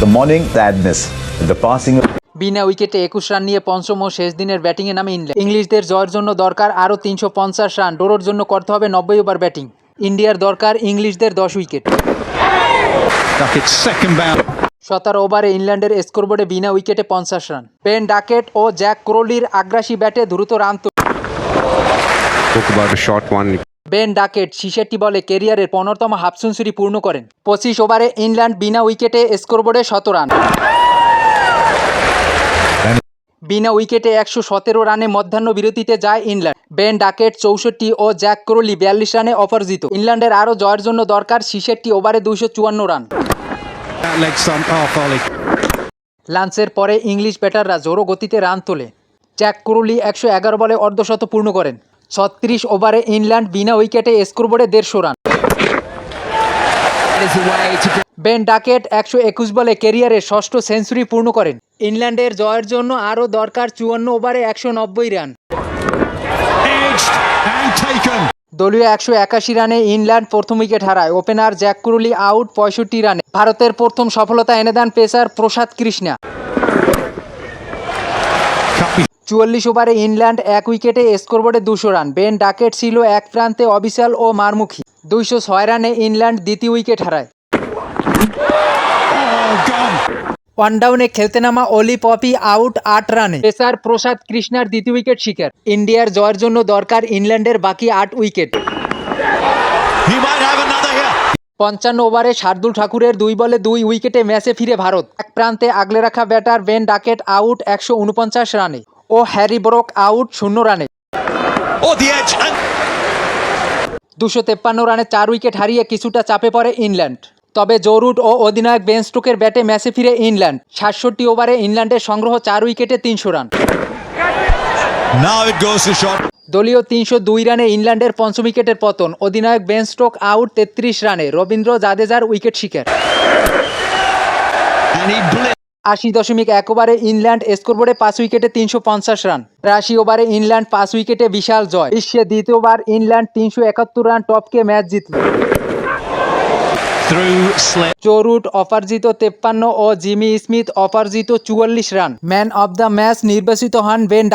The morning sadness, the passing of বিনা উইকেটে একুশ run নিয়ে পঞ্চম ও শেষ দিনের ব্যাটিংয়ে নামে ইংল্যান্ড। ইংলিশদের জয়ের জন্য দরকার আরও তিনশো পঞ্চাশ রান। ডোরোর জন্য করতে হবে নব্বই ওভার ব্যাটিং। ইন্ডিয়ার দরকার ইংলিশদের দশ উইকেট। সতেরো ওভারে ইংল্যান্ডের স্কোরবোর্ডে বিনা উইকেটে পঞ্চাশ রান। পেন ডাকেট ও জ্যাক ক্রোলির আগ্রাসী ব্যাটে দ্রুত রান বেন ডাকেট ছিষট্টি বলে কেরিয়ারের পনেরোতম হাফ সেঞ্চুরি পূর্ণ করেন। পঁচিশ ওভারে ইংল্যান্ড বিনা উইকেটে স্কোরবোর্ডে শত রান। বিনা উইকেটে একশো সতেরো রানে মধ্যাহ্ন বিরতিতে যায় ইংল্যান্ড। বেন ডাকেট চৌষট্টি ও জ্যাক ক্রোলি বিয়াল্লিশ রানে অপরাজিত। ইংল্যান্ডের আরও জয়ের জন্য দরকার ছিষট্টি ওভারে দুইশো চুয়ান্ন রান. লাঞ্চের পরে ইংলিশ ব্যাটাররা জোরো গতিতে রান তোলে। জ্যাক ক্রোলি একশো এগারো বলে অর্ধশত পূর্ণ করেন। ছত্রিশ ওভারে ইংল্যান্ড বিনা উইকেটে স্কোরবোর্ডে দেড়শো রান। বেন ডাকেট একশো একুশ বলে কেরিয়ারে ষষ্ঠ সেঞ্চুরি পূর্ণ করেন। ইংল্যান্ডের জয়ের জন্য আরও দরকার চুয়ান্ন ওভারে একশো নব্বই রান. দলীয় একশো একাশি রানে ইংল্যান্ড প্রথম উইকেট হারায়। ওপেনার জ্যাক কুরুলি আউট পঁয়ষট্টি রানে। ভারতের প্রথম সফলতা এনে দেন পেসার প্রসাদ কৃষ্ণা। চুয়াল্লিশ ওভারে ইংল্যান্ড এক উইকেটে স্কোরবোর্ডে দুশো রান। বেন ডাকেট ছিল এক প্রান্তে অবিশাল ও মারমুখী। দুইশো ছয় রানে ইংল্যান্ড দ্বিতীয় উইকেট হারায়। Oh, gone. ওয়ান ডাউনে খেলতে নামা অলি পপি আউট আট রানে। পেসার প্রসাদ কৃষ্ণার দ্বিতীয় উইকেট শিকার। ইন্ডিয়ার জয়ের জন্য দরকার ইংল্যান্ডের বাকি আট উইকেট. পঞ্চান্ন ওভারে শার্দুল ঠাকুরের দুই বলে দুই উইকেটে ম্যাচে ফিরে ভারত। এক প্রান্তে আগলে রাখা ব্যাটার বেন ডাকেট আউট একশো উনপঞ্চাশ রানে। ও হ্যারি ব্রোক আউট শূন্য রানে। দুশো তেপ্পান্ন রানে চার উইকেট হারিয়ে কিছুটা চাপে পড়ে ইংল্যান্ড। তবে জোরুট ও অধিনায়ক বেন স্টোকের ব্যাটে ম্যাচে ফিরে ইংল্যান্ড। সাতষট্টি ওভারে ইংল্যান্ডের সংগ্রহ চার উইকেটে তিনশো রান. দলীয় তিনশো দুই রানে ইংল্যান্ডের পঞ্চম উইকেটের পতন। অধিনায়ক বেন স্টোক আউট তেত্রিশ রানে। রবীন্দ্র জাদেজার উইকেট শিকার. আশি দশমিক এক ওভারে ইংল্যান্ড স্কোরবোর্ডে পাঁচ উইকেটে তিনশো পঞ্চাশ রান। রাশি ওভারে ইংল্যান্ড পাঁচ উইকেটে বিশাল জয়। বিশ্বে দ্বিতীয়বার ইংল্যান্ড তিনশো একাত্তর রান টপকে ম্যাচ জিতল। চরুট অপার্জিত চোরুট অপার্জিত তেপ্পান্ন ও জিমি স্মিথ অপার্জিত চুয়াল্লিশ run. Man of the match নির্বাচিত হন বেন